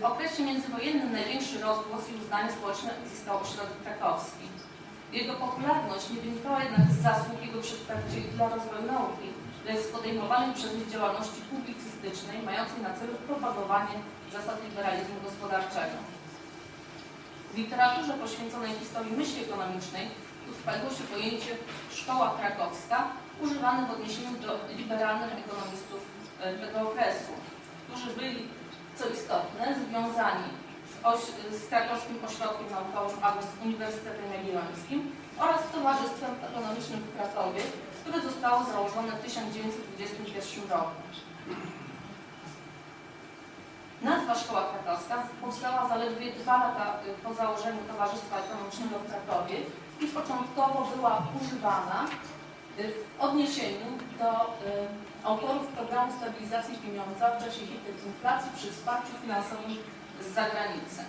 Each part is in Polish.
W okresie międzywojennym największy rozgłos i uznanie społeczne zyskał ośrodek krakowski. Jego popularność nie wynikała jednak z zasług jego przedstawicieli dla rozwoju nauki, lecz z podejmowanej przez nich działalności publicystycznej mającej na celu propagowanie zasad liberalizmu gospodarczego. W literaturze poświęconej historii myśli ekonomicznej utrwaliło się pojęcie szkoła krakowska, używane w odniesieniu do liberalnych ekonomistów e, tego okresu, którzy byli, co istotne, związani z, oś, z krakowskim ośrodkiem naukowym albo z Uniwersytetem Jagiellońskim oraz Towarzystwem Ekonomicznym w Krakowie, które zostało założone w 1921 roku. Nazwa Szkoła Krakowska powstała zaledwie dwa lata y, po założeniu Towarzystwa Ekonomicznego w Krakowie i początkowo była używana y, w odniesieniu do y, autorów programu stabilizacji pieniądza w czasie inflacji przy wsparciu finansowym z zagranicy.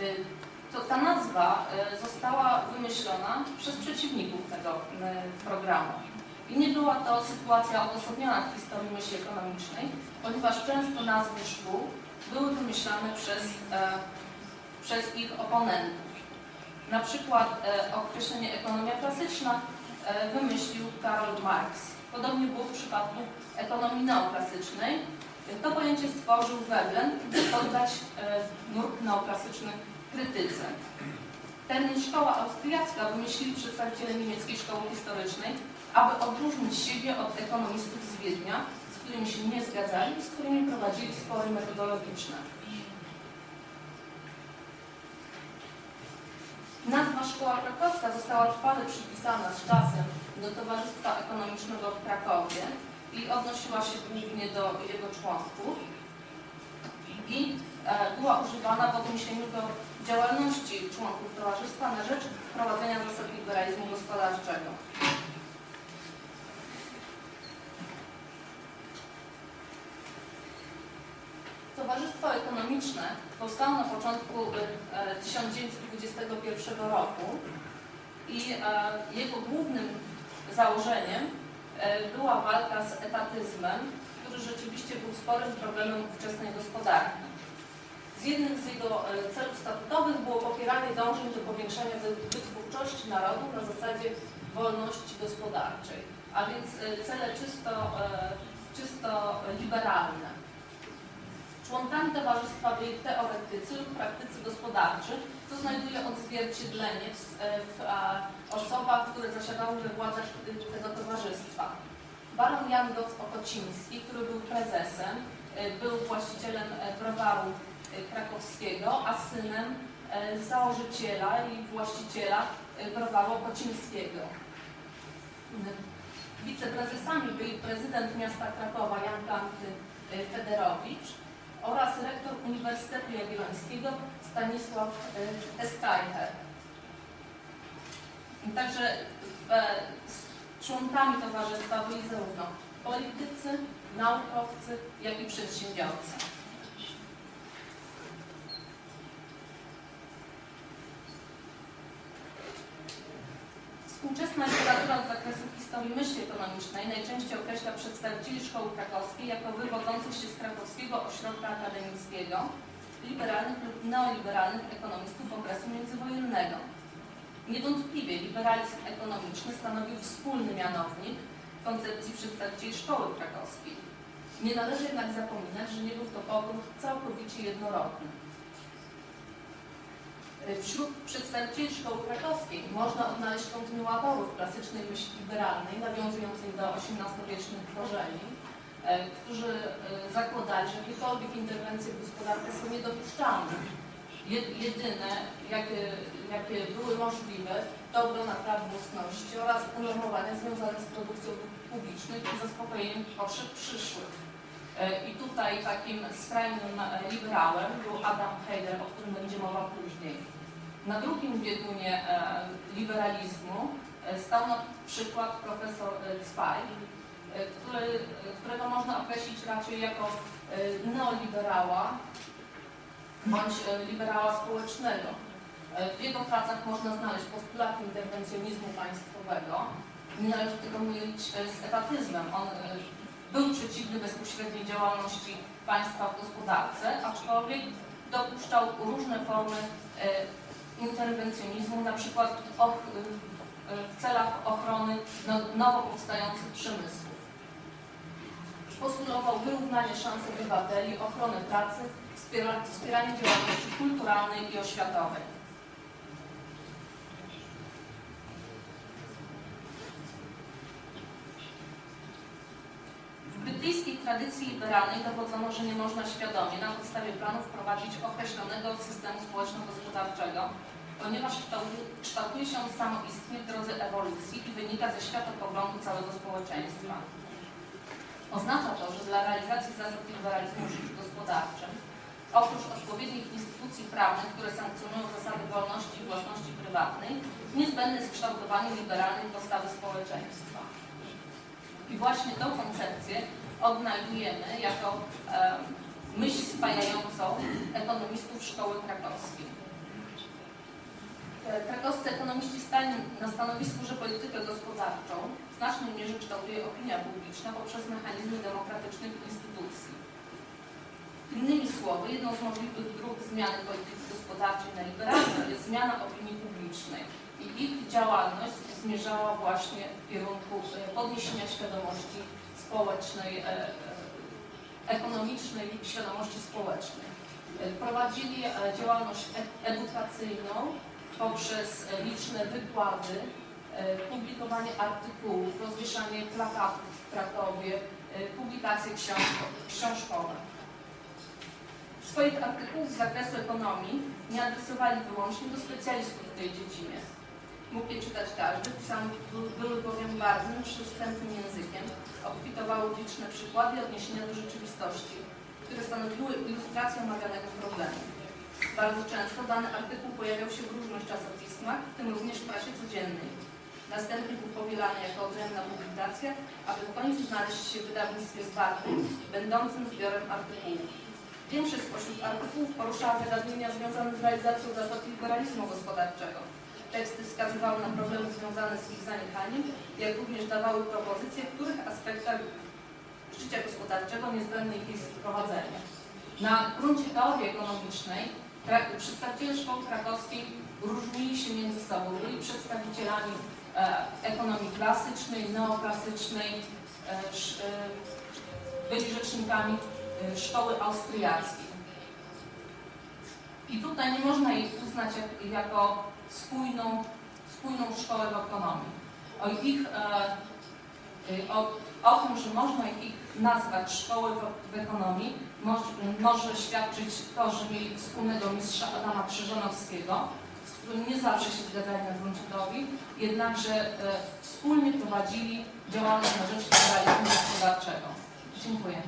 Y, To ta nazwa y, została wymyślona przez przeciwników tego y, programu. I nie była to sytuacja odosobniona w historii myśli ekonomicznej, ponieważ często nazwy szkół były wymyślane przez, e, przez ich oponentów. Na przykład e, określenie ekonomia klasyczna e, wymyślił Karl Marx. Podobnie było w przypadku ekonomii neoklasycznej. To pojęcie stworzył Veblen, by poddać e, nurt neoklasyczny krytyce. Termin szkoła austriacka wymyślili przedstawiciele niemieckiej szkoły historycznej, aby odróżnić siebie od ekonomistów z Wiednia, z którymi się nie zgadzali i z którymi prowadzili spory metodologiczne. Nazwa Szkoła Krakowska została trwale przypisana z czasem do Towarzystwa Ekonomicznego w Krakowie i odnosiła się głównie do jego członków i e, była używana w odniesieniu do działalności członków towarzystwa na rzecz wprowadzenia zasad liberalizmu gospodarczego. Towarzystwo Ekonomiczne powstało na początku e, 1921 roku i e, jego głównym założeniem e, była walka z etatyzmem, który rzeczywiście był sporym problemem ówczesnej gospodarki. Z jednym z jego e, celów statutowych było popieranie dążeń do powiększania wy- wytwórczości narodu na zasadzie wolności gospodarczej, a więc e, cele czysto, e, czysto liberalne. Członkami towarzystwa byli teoretycy lub praktycy gospodarczy, znajduje odzwierciedlenie w, w a, osobach, które zasiadały we władzach tego towarzystwa. Baron Jan Doc Okociński, który był prezesem, e, był właścicielem e, browaru e, krakowskiego, a synem e, założyciela i właściciela e, browaru Okocińskiego. Wiceprezesami byli prezydent miasta Krakowa Jan Kanty e, Federowicz oraz rektor Uniwersytetu Jagiellońskiego Stanisław e, Eskajher. Także z członkami towarzystwa byli zarówno politycy, naukowcy, jak i przedsiębiorcy. Współczesna literatura z zakresu historii myśli ekonomicznej najczęściej określa przedstawicieli szkoły krakowskiej jako wywodzących się z krakowskiego ośrodka akademickiego, liberalnych lub neoliberalnych ekonomistów okresu międzywojennego. Niewątpliwie liberalizm ekonomiczny stanowił wspólny mianownik koncepcji przedstawicieli szkoły krakowskiej. Nie należy jednak zapominać, że nie był to powrót całkowicie jednorodny. Wśród przedstawicieli szkoły krakowskiej można odnaleźć kontynuatorów klasycznej myśli liberalnej, nawiązującej do XVIII-wiecznych korzeni, e, którzy e, zakładali, że jakiekolwiek interwencje w gospodarkę są niedopuszczalne. Je- Jedyne, jakie, jakie były możliwe, to obrona praw własności oraz unormowania związane z produkcją publiczną i zaspokojeniem potrzeb przyszłych. E, I tutaj takim skrajnym e, liberałem był Adam Heider, o którym będzie mowa później. Na drugim biegunie e, liberalizmu e, stał na przykład profesor Zweig, e, który, którego można określić raczej jako neoliberała bądź liberała społecznego. W jego pracach można znaleźć postulaty interwencjonizmu państwowego. Nie należy tego mylić z etatyzmem. On był przeciwny bezpośredniej działalności państwa w gospodarce, aczkolwiek dopuszczał różne formy interwencjonizmu, na przykład w, celach ochrony no, nowo powstających przemysłów. Postulował wyrównanie szans obywateli, ochronę pracy, wspiera, wspieranie działalności kulturalnej i oświatowej. W brytyjskiej tradycji liberalnej dowodzono, że nie można świadomie na podstawie planów wprowadzić określonego systemu społeczno-gospodarczego, ponieważ kształtuje się on samoistnie w drodze ewolucji i wynika ze światopoglądu całego społeczeństwa. Oznacza to, że dla realizacji zasad liberalizmu w życiu gospodarczym, oprócz odpowiednich instytucji prawnych, które sankcjonują zasady wolności i własności prywatnej, niezbędne jest kształtowanie liberalnej postawy społeczeństwa. I właśnie tą koncepcję odnajdujemy jako myśl spajającą ekonomistów szkoły krakowskiej. E, Krakowscy ekonomiści stali na stanowisku, że politykę gospodarczą w znacznej mierze kształtuje opinia publiczna poprzez mechanizmy demokratycznych instytucji. Innymi słowy, jedną z możliwych dróg zmiany polityki gospodarczej na liberalną jest zmiana opinii publicznej i ich działalność zmierzała właśnie w kierunku e, podniesienia świadomości społecznej, e, e, ekonomicznej świadomości społecznej. Prowadzili e, działalność edukacyjną poprzez liczne wykłady, publikowanie artykułów, rozwieszanie plakatów w Krakowie, publikacje książko- książkowe. Swoich artykułów z zakresu ekonomii nie adresowali wyłącznie do specjalistów w tej dziedzinie. Mógł je czytać każdy, pisane by- były bowiem barwnym, przystępnym językiem, obfitowały liczne przykłady i odniesienia do rzeczywistości, które stanowiły ilustrację omawianego problemu. Bardzo często dany artykuł pojawiał się w różnych czasopismach, w tym również w prasie codziennej. Następnie był powielany jako odrębna publikacja, aby w końcu znaleźć się w wydawnictwie zwartym, będącym zbiorem artykułów. Większość spośród artykułów poruszała zagadnienia związane z realizacją zasad liberalizmu gospodarczego. Teksty wskazywały na problemy związane z ich zaniechaniem, jak również dawały propozycje, w których aspektach życia gospodarczego niezbędne jest ich wprowadzenie. Na gruncie teorii ekonomicznej przedstawiciele szkoły krakowskiej różnili się między sobą. Byli przedstawicielami e, ekonomii klasycznej, neoklasycznej, e, e, byli rzecznikami szkoły austriackiej. I tutaj nie można jej uznać jak, jako spójną, spójną szkołę w ekonomii. O ich e, y, o, o tym, że można ich nazwać szkoły w, w ekonomii, może, może świadczyć to, że mieli wspólnego mistrza Adama Krzyżanowskiego, z którym nie zawsze się zgadzali na gruncie jednakże e, wspólnie prowadzili działalność na rzecz liberalizmu gospodarczego. Dziękuję.